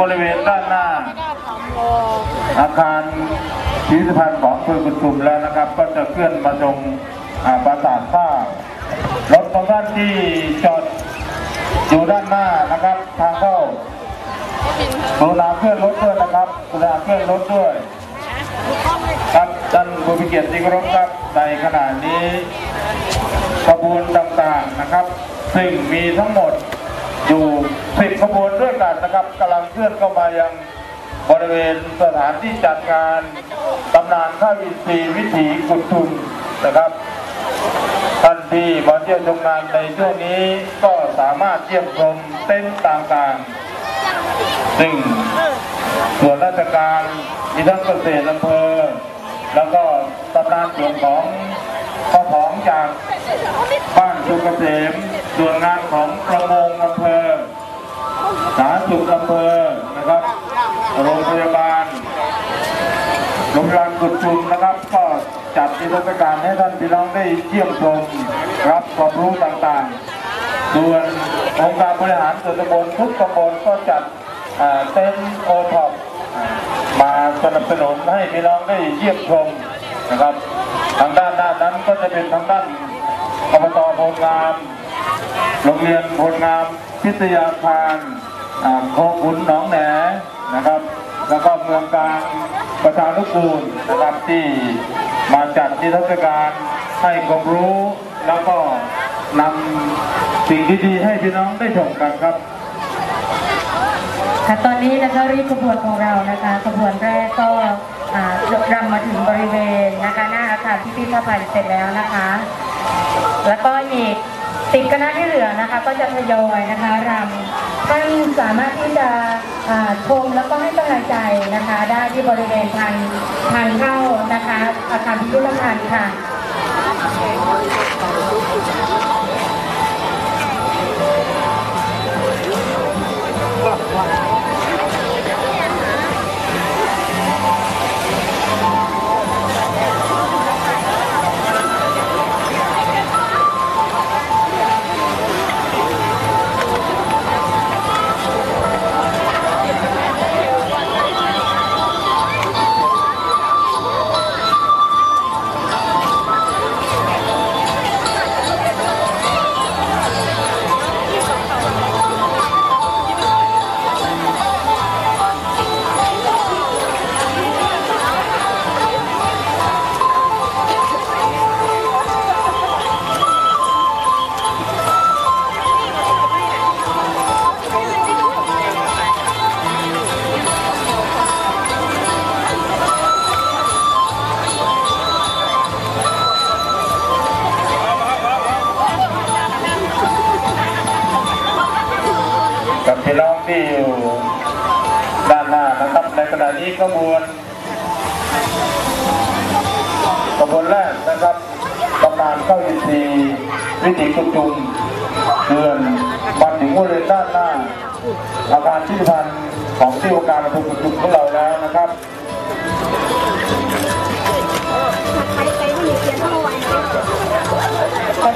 บริเวณด้านหน้า อาคารพิพิธภัณฑ์ของอำเภอกุทุมแล้วนะครับ ก็จะเคลื่อนมาตรงปราสาทผ้ารถของท่านที่จอดอยู่ด้านหน้านะครับทางเข้ากรุณาเคลื่อนรถด้วยนะครับกรุณาเคลื่อนรถด้วยครับท่านผู้มีเกียรติที่เคารพครับในขณะนี้ขบวนต่างๆนะครับ ซึ่งมีทั้งหมด อยู่สิบขบวนด้วยกันนะครับกำลังเคลื่อนเข้ามายังบริเวณสถานที่จัดงานตำนานข้าวอินทรีย์วิถีกุดทุมนะครับท่านที่มาเที่ยวชมงานในช่วงนี้ก็สามารถเยี่ยมชมเต็นท์ต่างๆ ซึ่งส่วนราชการมีทั้งเกษตรอำเภอ แล้วก็ตำนานส่วนของข้าวของจากบ้านสุกเกษม ส่วนงานของประมงอำเภอสาธารณสุขอำเภอนะครับ โรงพยาบาลโรงพยาบาลกุดชุมนะครับ ก็จัดนิทรรศการให้ท่านพี่น้องได้เยี่ยมชมรับความรู้ต่างๆ ส่วนองค์การบริหารส่วนตำบลทุกตำบลก็จัดเต็นท์โอท็อปมาสนับสนุนให้พี่น้องได้เยี่ยมชมนะครับ ทางด้านหน้านั้นก็จะเป็นทางด้านอบตโพงาม โรงเรียนพลงามพิทยาคารโคขุนหนองแหนนะครับ แล้วก็เมืองกลางประชานุกูลนะครับที่มาจัดนิทรรศการให้ความรู้ แล้วก็นำสิ่งดีๆให้พี่น้องได้ชมกันครับค่ะตอนนี้นะคะรีบขบวนของเรานะคะขบวนแรกก็อ่ารำมาถึงบริเวณนะคะหน้าอาคารพิพิธภัณฑ์เสร็จแล้วนะคะ แล้วก็อีก สิบคณะที่เหลือนะคะก็จะทยอยนะคะรำท่านสามารถที่จะชมแล้วก็ให้กำลังใจนะคะ ได้ที่บริเวณทางทางเข้านะคะอาคารพิพิธภัณฑ์ค่ะ จุ่มเดือนมาถึงบริเวณด้านหน้า อาคารพิพิธภัณฑ์ของที่ว่าการอำเภอจุ่มของเราแล้วนะครับ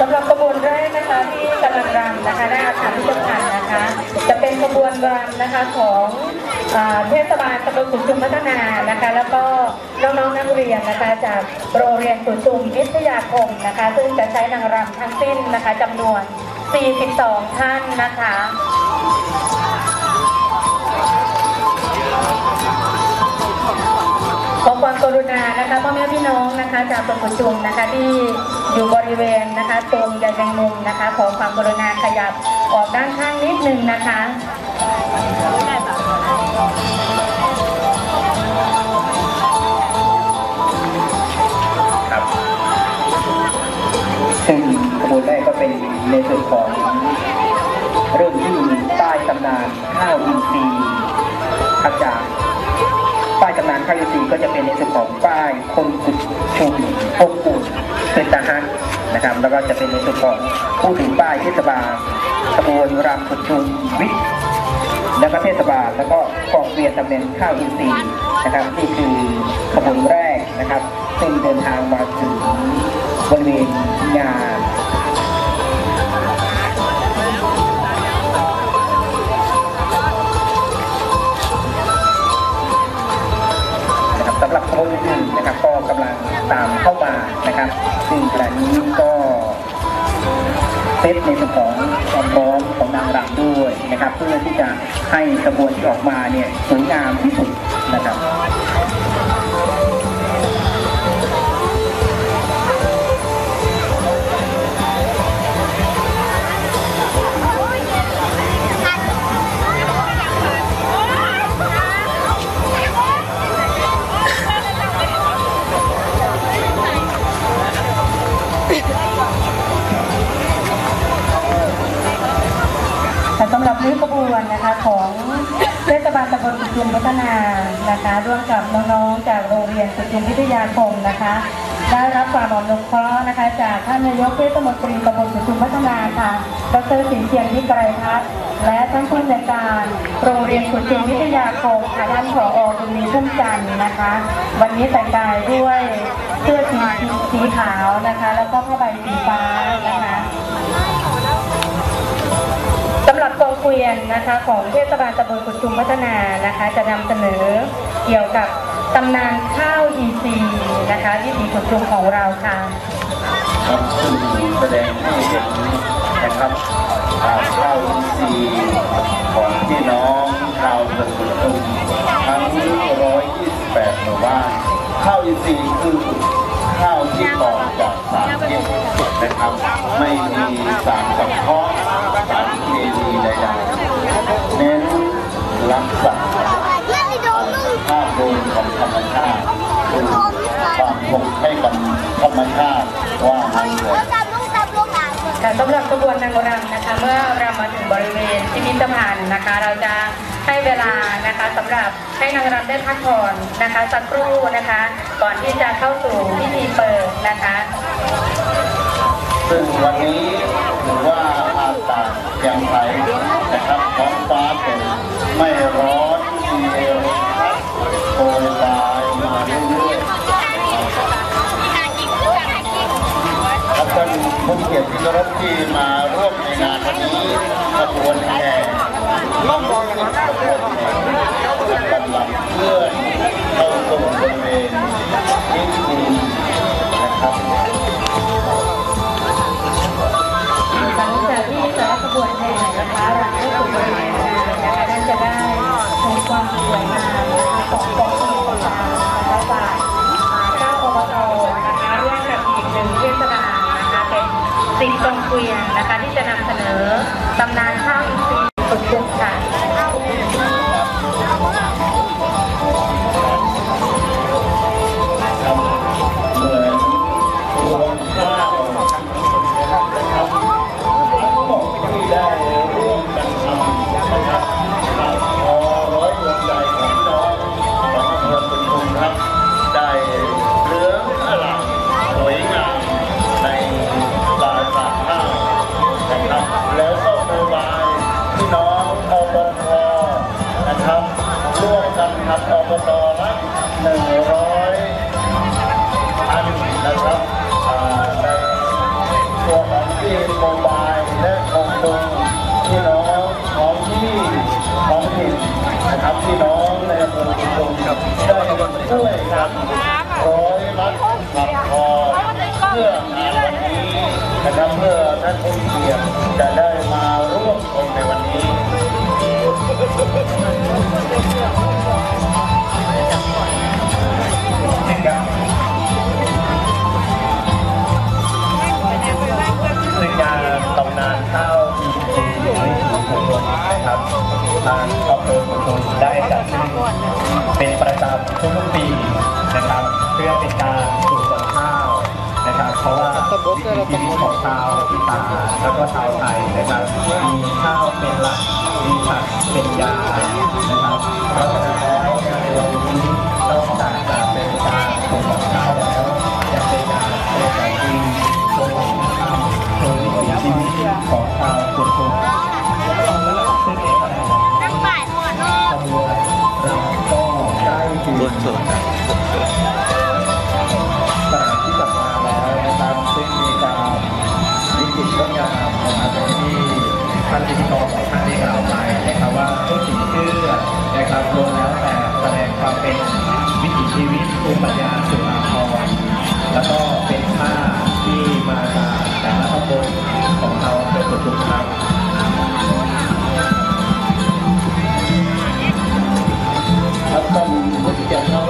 สำหรับขบวนแรกนะคะที่กำลังรำนะคะหน้าอาคารพิพิธภัณฑ์นะคะ จะเป็นขบวนรำนะคะของอเทศบาลตำบลขุนชุมพัฒนานะคะ แล้วก็ น้องๆนักเรียนนะคะจากโรงเรียนขุนชุมวิทยาคมนะคะ ซึ่งจะใช้นางรำทั้งสิ้นนะคะจำนวน 42 ท่านนะคะขอความกรุณานะคะพ่อแม่พี่น้องนะคะจากตำบลจุมนะคะที่อยู่บริเวณนะคะตรงใยแมงมุมนะคะ ขอความกรุณาขยับออกด้านข้างนิดนึงนะคะ เป็นในส่วนของเริ่มที่ใต้ตำนานข้าวอินทรีย์ครับจากป้ายตำนานข้าวอินทรีย์ก็จะเป็นในส่วนของป้ายคนกุดชุมพกกุดเป็นตาฮักนะครับ แล้วก็จะเป็นในส่วนของผู้ถือป้ายเทศบาลขบวนรำกุดชุมวิทย์แล้วก็เทศบาลแล้วก็กองเวียนตำแหน่งข้าวอินทรีย์นะครับนี่คือขบวนแรกนะครับซึ่งเดินทางมาถึงบริเวณงาน นะครับก็กำลังตามเข้ามานะครับซึ่งขณะนี้ก็เซตในส่วนของความพร้อมของนางรำด้วยนะครับ เพื่อที่จะให้กระบวนที่ออกมาเนี่ยสวยงามที่สุดนะครับ รับริ้วขบวนนะคะของเทศบาลตำบลกุจุมพัฒนานะคะร่วมกับน้องๆจากโรงเรียนกุจุมวิทยาคมนะคะ ได้รับความอนุเคราะห์นะคะ จากท่านนายกเทศมนตรีตำบลกุจุมพัฒนาค่ะ ดรสินเชียงวิไกรพัฒน์และท่านผู้อำนการโรงเรียนกุจุมวิทยาคมค่ะท่านผอบุญมีพุ่มจันทร์นะคะ วันนี้แต่งกายด้วยเสื้อสีสีขาวนะคะ แล้วก็ผ้าใบสีฟ้านะคะ สำหรับกองเกวียนนะคะของเทศบาลตำบลกุชุมพัฒนานะคะ จะนำเสนอเกี่ยวกับตำนานข้าวอีซีนะคะวิถีกุชุมของเราค่ะครับซึ่งแสดงให้เห็นนะครับข้าวอินทรีของพี่น้องชาวตำบลตุชุมทั้ง128หมู่บ้านข้าวอินทรีคือข้าวที่ปลอดจากสารพิษนะครับ ไม่มีสารสังเคราะห์ สารเคมีใดๆเน้นรักษาภาพรวมของธรรมชาติคือความคงให้กับธรรมชาติว่ามันเกิดค่ะสำหรับกระบวนนางรำนะคะ เมื่อเรามาถึงบริเวณพิพิธภัณฑ์นะคะ เราจะให้เวลานะคะสำหรับให้นางรำได้พักผ่อนนะคะสักครู่นะคะ ก่อนที่จะเข้าสู่พิธีเปิดนะคะ ซึ่งวันนี้ถือว่าอากาศยังใสนะครับท้องฟ้าเป็นไม่ร้อนมีลมพัดโปรยปลายมาเรื่อยๆครับท่านผู้เกียรติที่เคารพที่มาร่วมในงานวันนี้ขบวนแห่ล่องบอลขบวนแห่กำลังเคลื่อนเข้าสู่บริเวณพิธี สิงกองเกวียนนะคะ ที่จะนำเสนอตำนานข้าวอินทรี ร้อยมัดขับคอเพื่องานวันนี้นะครับเพื่อท่านผู้เกียรติจะได้มาร่วมชมในวันนี้ซึ่งงานตำนานข้าวทรีย์ในชุมนะครับทางอำเภอชุมชนได้จัดขึ้น เป็นประทุกปีนะครับ เพื่อเป็นการปลูกต้นข้าวนะครับ เพราะว่าวิถีชีวิตของชาวอีสานแล้วก็ชาวไทยนะครับมีข้าวเป็นหลักมีผักเป็นยานะครับเพราะฉะนั้นแล้วงานในวันนี้นองการ วนางๆต่างณาแล้วนะครับซึ่งมีการวิจิตรงดานั้ที่ท่านพิธีกรของท่านได้กล่าไปนะครัว่าทุกสิ่เชื่อนะครับรวแล้วแต่แสดงความเป็นวิถีชีวิตภูมปัญญาสุนทรแล้วก็เป็นผ้าที่มาจากแต่ละตำบลของเราเป็นปัจจุบัน ท่านผู้